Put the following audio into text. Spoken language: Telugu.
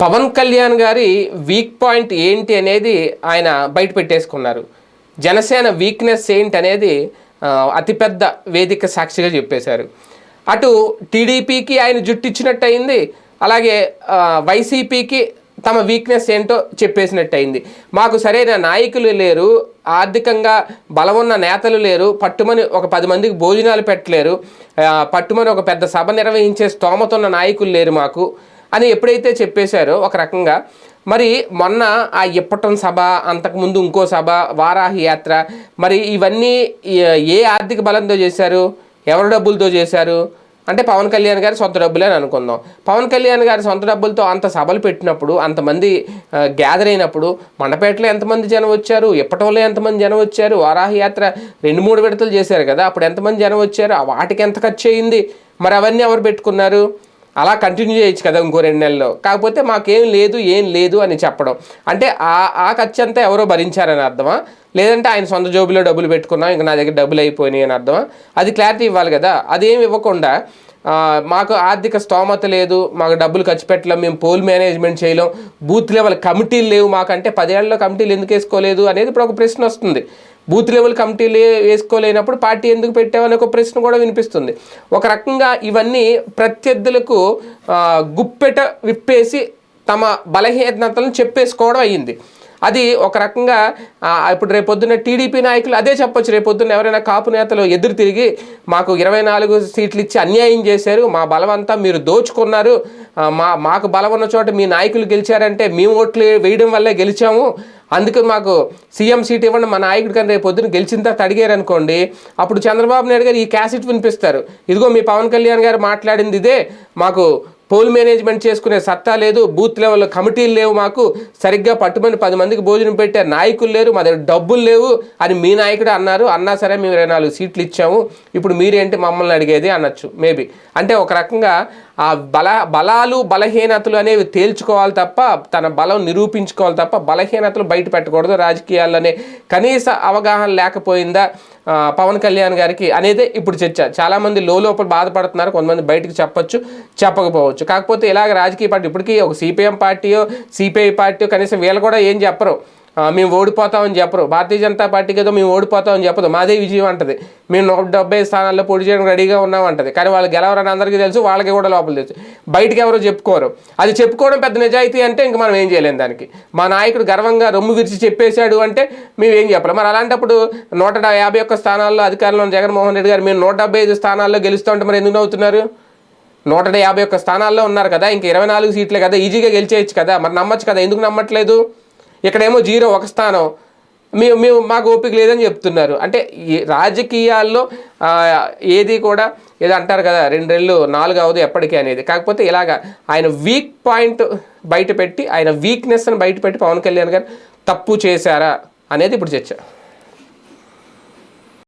పవన్ కళ్యాణ్ గారి వీక్ పాయింట్ ఏంటి అనేది ఆయన బయట పెట్టేసుకున్నారు. జనసేన వీక్నెస్ ఏంటి అనేది అతిపెద్ద వేదిక సాక్షిగా చెప్పేశారు. అటు టీడీపీకి ఆయన జుట్టిచ్చినట్టు అయింది అలాగే వైసీపీకి తమ వీక్నెస్ ఏంటో చెప్పేసినట్టు అయింది మాకు సరైన నాయకులు లేరు ఆర్థికంగా బలమున్న నేతలు లేరు పట్టుమని ఒక పది మందికి భోజనాలు పెట్టలేరు పట్టుమని ఒక పెద్ద సభ నిర్వహించే స్తోమతున్న నాయకులు లేరు మాకు. అని ఎప్పుడైతే చెప్పేశారో ఒక రకంగా మరి మొన్న ఆ ఇప్పటం సభ అంతకుముందు ఇంకో సభ వారాహి యాత్ర మరి ఇవన్నీ ఏ- ఆర్థిక బలంతో చేశారు? ఎవరి డబ్బులతో చేశారు? అంటే పవన్ కళ్యాణ్ గారి సొంత డబ్బులే అని అనుకుందాం. పవన్ కళ్యాణ్ గారి సొంత డబ్బులతో అంత సభలు పెట్టినప్పుడు అంతమంది గ్యాదర్ అయినప్పుడు మండపేటలో ఎంతమంది జనం వచ్చారు? ఇప్పటంలో ఎంతమంది జనం వచ్చారు? వారాహయాత్ర రెండు మూడు విడతలు చేశారు కదా అప్పుడు ఎంతమంది జనం వచ్చారు? ఆ వాటికి ఎంత ఖర్చు అయింది? మరి అవన్నీ ఎవరు పెట్టుకున్నారు? అలా కంటిన్యూ చేయొచ్చు కదా ఇంకో రెండు నెలల్లో కాకపోతే మాకేం లేదు ఏం లేదు అని చెప్పడం. అంటే ఆ ఆ ఖర్చు అంతా ఎవరో భరించారని అర్థమా? లేదంటే ఆయన సొంత జోబులో డబ్బులు పెట్టుకున్నాం ఇంకా నా దగ్గర డబ్బులు అయిపోయినాయి అని అర్థమా? అది క్లారిటీ ఇవ్వాలి కదా. అదేమి ఇవ్వకుండా మాకు ఆర్థిక స్తోమత లేదు మాకు డబ్బులు ఖర్చు పెట్టలేం మేము పోల్ మేనేజ్మెంట్ చేయలేం బూత్ లెవెల్ కమిటీలు లేవు మాకంటే పదేళ్ళలో కమిటీలు ఎందుకు వేసుకోలేదు అనేది ఇప్పుడు ఒక ప్రశ్న వస్తుంది. బూత్ లెవెల్ కమిటీలు వేసుకోలేనప్పుడు పార్టీ ఎందుకు పెట్టామని ఒక ప్రశ్న కూడా వినిపిస్తుంది. ఒక రకంగా ఇవన్నీ ప్రత్యర్థులకు గుప్పెట విప్పేసి తమ బలహీనతలను చెప్పేసుకోవడం అయ్యింది. అది ఒక రకంగా ఇప్పుడు రేపొద్దున టీడీపీ నాయకులు అదే చెప్పొచ్చు. రేపొద్దున ఎవరైనా కాపు నేతలు ఎదురు తిరిగి మాకు ఇరవై నాలుగు సీట్లు ఇచ్చి అన్యాయం చేశారు. మా బలం అంతా మీరు దోచుకున్నారు. మా మాకు బలం ఉన్న చోట మీ నాయకులు గెలిచారంటే మేము ఓట్లు వేయడం వల్లే గెలిచాము. అందుకే మాకు సీఎం సీట్ ఇవ్వండి మా నాయకుడు కానీ రేపు పొద్దున గెలిచిన తర్వాత అడిగారు అనుకోండి. అప్పుడు చంద్రబాబు నాయుడు గారు ఈ క్యాసెట్ వినిపిస్తారు. ఇదిగో మీ పవన్ కళ్యాణ్ గారు మాట్లాడింది ఇదే. మాకు పోల్ మేనేజ్మెంట్ చేసుకునే సత్తా లేదు బూత్ లెవెల్ కమిటీలు లేవు మాకు. సరిగ్గా పట్టుమని పది మందికి భోజనం పెట్టే నాయకులు లేరు మా దగ్గర డబ్బులు లేవు అని మీ నాయకుడు అన్నారు. అన్నా సరే మేము ఇరవై నాలుగు సీట్లు ఇచ్చాము. ఇప్పుడు మీరేంటి మమ్మల్ని అడిగేది అనొచ్చు మేబీ. అంటే ఒక రకంగా ఆ బల బలాలు బలహీనతలు అనేవి తేల్చుకోవాలి తప్ప తన బలం నిరూపించుకోవాలి తప్ప బలహీనతలు బయట పెట్టకూడదు. రాజకీయాల్లోనే కనీస అవగాహన లేకపోయిందా పవన్ కళ్యాణ్ గారికి అనేదే ఇప్పుడు చర్చ. చాలామంది లోపల బాధపడుతున్నారు. కొంతమంది బయటకు చెప్పొచ్చు చెప్పకపోవచ్చు. కాకపోతే ఇలాగ రాజకీయ పార్టీ ఇప్పటికీ ఒక సిపిఎం పార్టీయో సిపిఐ పార్టీయో కనీసం వీళ్ళు కూడా ఏం చెప్పరు. మేము ఓడిపోతామని చెప్పరు. భారతీయ జనతా పార్టీకి ఏదో మేము ఓడిపోతామని చెప్పదు. మాదే విజయం అంటది. మేము నూట డెబ్బై స్థానాల్లో పోటీ చేయడం రెడీగా ఉన్నామంటది కానీ వాళ్ళు గెలవరని అందరికీ తెలుసు వాళ్ళకి కూడా లోపల తెలుసు. బయటికి ఎవరో చెప్పుకోరు. అది చెప్పుకోవడం పెద్ద నిజాయితీ అంటే ఇంక మనం ఏం చేయలేము దానికి. మా నాయకుడు గర్వంగా రొమ్ము విరిచి చెప్పేశాడు అంటే మేము ఏం చెప్పలేము మరి అలాంటప్పుడు నూట యాభై ఒక్క స్థానాల్లో అధికారంలో జగన్మోహన్ రెడ్డి గారు మేము నూట డెబ్బై ఐదు స్థానాల్లో గెలుస్తూ ఉంటే మరి ఎందుకు నవ్వుతున్నారు? నూట యాభై ఒక్క స్థానాల్లో ఉన్నారు కదా. ఇంక ఇరవై నాలుగు సీట్లే కదా. ఈజీగా గెలిచేయచ్చు కదా. మరి నమ్మచ్చు కదా. ఎందుకు నమ్మట్లేదు? ఇక్కడేమో జీరో ఒక స్థానం. మేము మేము మాకు ఓపిక లేదని చెప్తున్నారు. అంటే ఈ రాజకీయాల్లో ఏది కూడా ఏదో అంటారు కదా రెండేళ్ళు నాలుగు అవదు ఎప్పటికీ అనేది. కాకపోతే ఇలాగ ఆయన వీక్ పాయింట్ బయట పెట్టి ఆయన వీక్నెస్ని బయటపెట్టి పవన్ కళ్యాణ్ గారు తప్పు చేశారా అనేది ఇప్పుడు చర్చ.